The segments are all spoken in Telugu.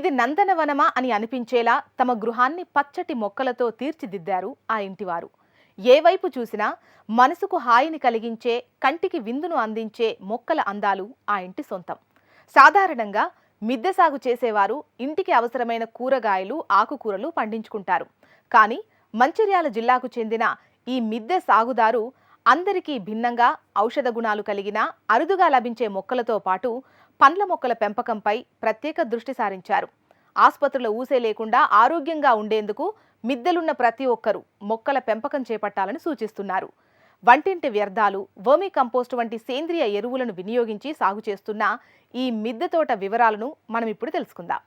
ఇది నందనవనమా అని అనిపించేలా తమ గృహాన్ని పచ్చటి మొక్కలతో తీర్చిదిద్దారు ఆ ఇంటివారు. ఏ వైపు చూసినా మనసుకు హాయిని కలిగించే కంటికి విందును అందించే మొక్కల అందాలు ఆ ఇంటి సొంతం. సాధారణంగా మిద్దె సాగు చేసేవారు ఇంటికి అవసరమైన కూరగాయలు ఆకుకూరలు పండించుకుంటారు. కానీ మంచిర్యాల జిల్లాకు చెందిన ఈ మిద్దె సాగుదారు అందరికీ భిన్నంగా ఔషధ గుణాలు కలిగిన అరుదుగా లభించే మొక్కలతో పాటు పండ్ల మొక్కల పెంపకంపై ప్రత్యేక దృష్టి సారించారు. ఆసుపత్రుల ఊసే లేకుండా ఆరోగ్యంగా ఉండేందుకు మిద్దెలున్న ప్రతి ఒక్కరూ మొక్కల పెంపకం చేపట్టాలని సూచిస్తున్నారు. వంటింటి వ్యర్థాలు వర్మీ కంపోస్ట్ వంటి సేంద్రియ ఎరువులను వినియోగించి సాగు చేస్తున్న ఈ మిద్దె తోట వివరాలను మనం ఇప్పుడు తెలుసుకుందాం.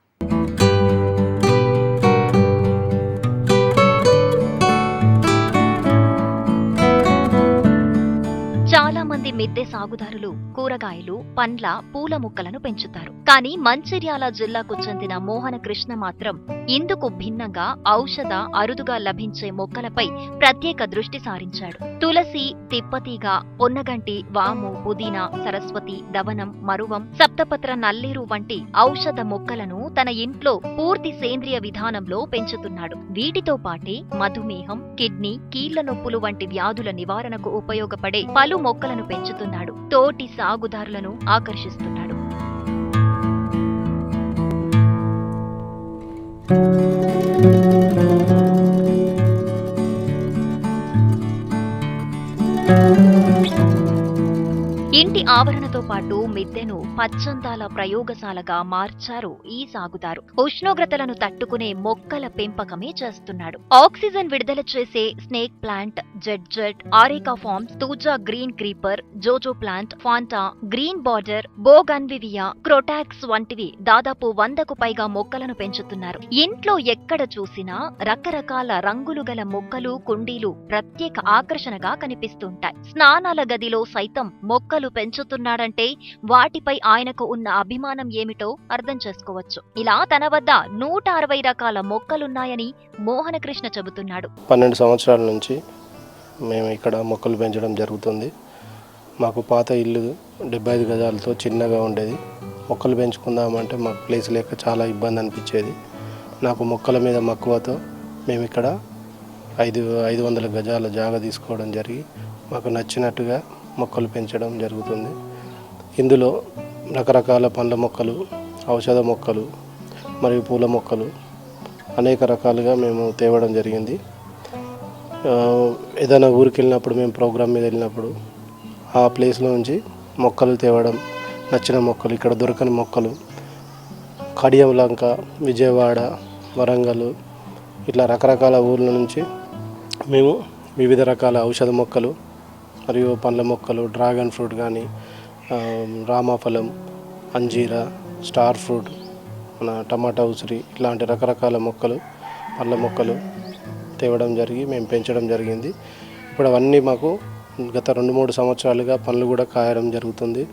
మిద్దె సాగుదారులు కూరగాయలు పండ్ల పూల మొక్కలను పెంచుతారు. కానీ మంచిర్యాల జిల్లాకు చెందిన మోహన కృష్ణ మాత్రం ఇందుకు భిన్నంగా ఔషధ అరుదుగా లభించే మొక్కలపై ప్రత్యేక దృష్టి సారించాడు. తులసి తిప్పతీగ పొన్నగంటి వాము పుదీనా సరస్వతి దవనం మరువం సప్తపత్ర నల్లేరు వంటి ఔషధ మొక్కలను తన ఇంట్లో పూర్తి సేంద్రియ విధానంలో పెంచుతున్నాడు. వీటితో పాటే మధుమేహం కిడ్నీ కీళ్ళ నొప్పులు వంటి వ్యాధుల నివారణకు ఉపయోగపడే పలు మొక్కలను పెంచుతున్నాడు తోటి సాగుదారులను ఆకర్షిస్తున్నాడు. thank you ఇంటి ఆవరణతో పాటు మిద్దెను పచ్చందాల ప్రయోగశాలగా మార్చారు ఈ సాగుదారు. ఉష్ణోగ్రతలను తట్టుకునే మొక్కల పెంపకమే చేస్తున్నాడు. ఆక్సిజన్ విడుదల చేసే snake plant Z Z areca farms thuja green creeper జోజో ప్లాంట్ ఫాంటా గ్రీన్ బార్డర్ బోగన్వివియా క్రోటాక్స్ వంటివి దాదాపు వందకు పైగా మొక్కలను పెంచుతున్నారు. ఇంట్లో ఎక్కడ చూసినా రకరకాల రంగులు గల మొక్కలు కుండీలు ప్రత్యేక ఆకర్షణగా కనిపిస్తుంటాయి. స్నానాల గదిలో సైతం మొక్కలు పెంచుతున్నాడంటే వాటిపై ఆయనకు ఉన్న అభిమానం ఏమిటో అర్థం చేసుకోవచ్చు. ఇలా తన వద్ద నూట అరవై రకాల మొక్కలున్నాయని మోహనకృష్ణ చెబుతున్నాడు. పన్నెండు సంవత్సరాల నుంచి మేము ఇక్కడ మొక్కలు పెంచడం జరుగుతుంది. మాకు పాత ఇల్లు డెబ్బై ఐదు గజాలతో చిన్నగా ఉండేది. మొక్కలు పెంచుకుందామంటే మాకు ప్లేస్ లేక చాలా ఇబ్బంది అనిపించేది. నాకు మొక్కల మీద మక్కువతో మేము ఇక్కడ ఐదు ఐదు వందల గజాల జాగా తీసుకోవడం జరిగి మాకు నచ్చినట్టుగా మొక్కలు పెంచడం జరుగుతుంది. ఇందులో రకరకాల పండ్ల మొక్కలు ఔషధ మొక్కలు మరియు పూల మొక్కలు అనేక రకాలుగా మేము తేవడం జరిగింది. ఏదైనా ఊరికి వెళ్ళినప్పుడు మేము ప్రోగ్రామ్ మీద వెళ్ళినప్పుడు ఆ ప్లేస్లో నుంచి మొక్కలు తేవడం నచ్చిన మొక్కలు ఇక్కడ దొరకని మొక్కలు కడియంలంక విజయవాడ వరంగల్ ఇట్లా రకరకాల ఊర్ల నుంచి మేము వివిధ రకాల ఔషధ మొక్కలు మరియు పండ్ల మొక్కలు డ్రాగన్ ఫ్రూట్ కానీ రామాఫలం అంజీరా స్టార్ ఫ్రూట్ మన టమాటా ఉసిరి ఇలాంటి రకరకాల మొక్కలు పండ్ల మొక్కలు తేవడం జరిగి మేము పెంచడం జరిగింది. ఇప్పుడు అవన్నీ మాకు గత రెండు మూడు సంవత్సరాలుగా పండ్లు కూడా కాయడం జరుగుతుంది.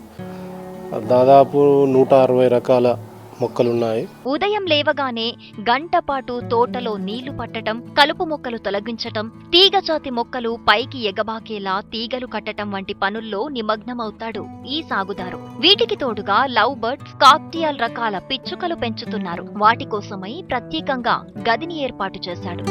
దాదాపు నూట అరవై రకాల మొక్కలున్నాయి. ఉదయం లేవగానే గంట పాటు తోటలో నీళ్ళు పట్టటం కలుపు మొక్కలు తొలగించటం తీగజాతి మొక్కలు పైకి ఎగబాకేలా తీగలు కట్టటం వంటి పనుల్లో నిమగ్నమవుతాడు ఈ సాగుదారు. వీటికి తోడుగా లవ్ బర్డ్స్ కాక్టియల్ రకాల పిచ్చుకలు పెంచుతున్నారు. వాటి కోసమై ప్రత్యేకంగా గదిని ఏర్పాటు చేశాడు.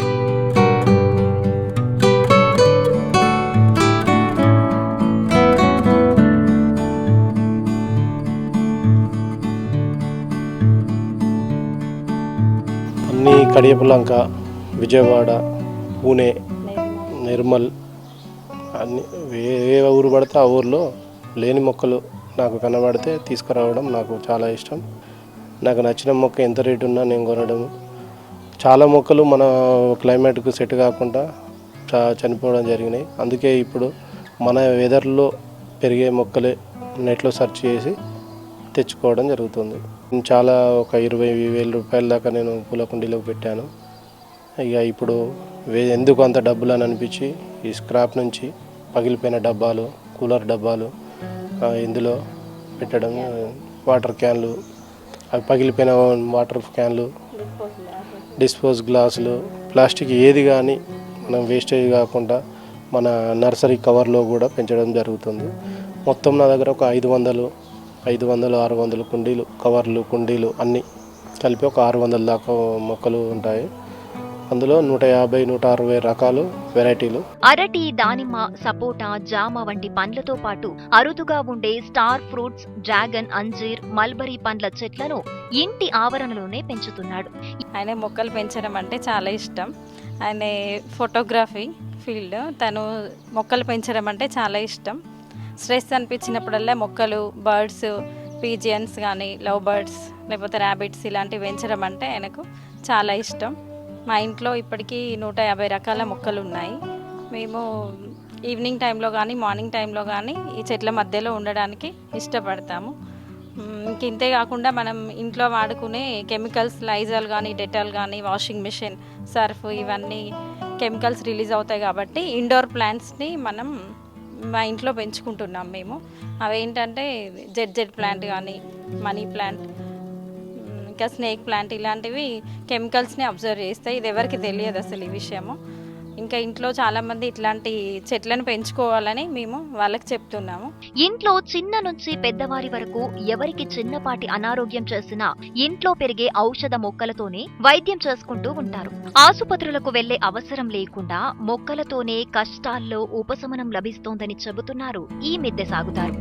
కడియపులంక విజయవాడ పూణే నిర్మల్ అన్ని ఏ ఊరు పడితే ఆ ఊర్లో లేని మొక్కలు నాకు కనబడితే తీసుకురావడం నాకు చాలా ఇష్టం. నాకు నచ్చిన మొక్క ఎంత రేటు ఉన్నా నేను కొనడం చాలా మొక్కలు మన క్లైమేట్కు సెట్ కాకుండా చా చనిపోవడం జరిగినాయి. అందుకే ఇప్పుడు మన వెదర్లో పెరిగే మొక్కలే నెట్లో సెర్చ్ చేసి తెచ్చుకోవడం జరుగుతుంది. చాలా ఒక ఇరవై వేల రూపాయల దాకా నేను పూల కుండీలో పెట్టాను. ఇక ఇప్పుడు వే- ఎందుకు అంత డబ్బులు అని అనిపించి ఈ స్క్రాప్ నుంచి పగిలిపోయిన డబ్బాలు కూలర్ డబ్బాలు ఇందులో పెట్టడం వాటర్ క్యాన్లు అవి పగిలిపోయిన వాటర్ క్యాన్లు డిస్పోజ్ గ్లాసులు ప్లాస్టిక్ ఏది కానీ మనం వేస్టేజ్ కాకుండా మన నర్సరీ కవర్లో కూడా పెంచడం జరుగుతుంది. మొత్తం నా దగ్గర ఒక ఐదు వందలు ఐదు వందలు ఆరు వందలు కుండీలు కవర్లు కుండీలు అన్నీ కలిపి ఒక ఆరు వందల దాకా మొక్కలు ఉంటాయి. అందులో నూట యాభై నూట అరవై రకాలు వెరైటీలు. అరటి దానిమ్మ సపోటా జామ వంటి పండ్లతో పాటు అరుదుగా ఉండే స్టార్ ఫ్రూట్స్ డ్రాగన్ అంజీర్ మల్బరీ పండ్ల చెట్లను ఇంటి ఆవరణలోనే పెంచుతున్నాడు. ఆయన మొక్కలు పెంచడం అంటే చాలా ఇష్టం. ఆయన ఫోటోగ్రఫీ ఫీల్డ్ తను మొక్కలు పెంచడం అంటే చాలా ఇష్టం. స్ట్రెస్ అనిపించినప్పుడల్లా మొక్కలు బర్డ్స్ పీజియన్స్ కానీ లవ్ బర్డ్స్ లేకపోతే ర్యాబిట్స్ ఇలాంటివి పెంచడం అంటే ఆయనకు చాలా ఇష్టం. మా ఇంట్లో ఇప్పటికీ నూట యాభై రకాల మొక్కలు ఉన్నాయి మేము ఈవినింగ్ టైంలో కానీ మార్నింగ్ టైంలో కానీ ఈ చెట్ల మధ్యలో ఉండడానికి ఇష్టపడతాము. ఇంక ఇంతే కాకుండా మనం ఇంట్లో వాడుకునే కెమికల్స్ లైజాల్ కానీ డెటాల్ కానీ వాషింగ్ మిషన్ సర్ఫ్ ఇవన్నీ కెమికల్స్ రిలీజ్ అవుతాయి కాబట్టి ఇండోర్ ప్లాంట్స్ని మనం మా ఇంట్లో పెంచుకుంటున్నాం మేము. అవేంటంటే జెడ్ జెడ్ ప్లాంట్ కానీ మనీ ప్లాంట్ ఇంకా స్నేక్ ప్లాంట్ ఇలాంటివి కెమికల్స్ని అబ్జర్వ్ చేస్తాయి ఇది ఎవరికి తెలియదు అసలు ఈ విషయము. ఇంకా ఇంట్లో చాలామంది ఇట్లాంటి చెట్లను పెంచుకోవాలని మేము వాళ్ళకి చెప్తున్నాము. ఇంట్లో చిన్న నుంచి పెద్దవారి వరకు ఎవరికి చిన్నపాటి అనారోగ్యం చేసినా ఇంట్లో పెరిగే ఔషధ మొక్కలతోనే వైద్యం చేసుకుంటూ ఉంటారు. ఆసుపత్రులకు వెళ్ళే అవసరం లేకుండా మొక్కలతోనే కష్టాల్లో ఉపశమనం లభిస్తోందని చెబుతున్నారు ఈ మిద్దె సాగుతారు.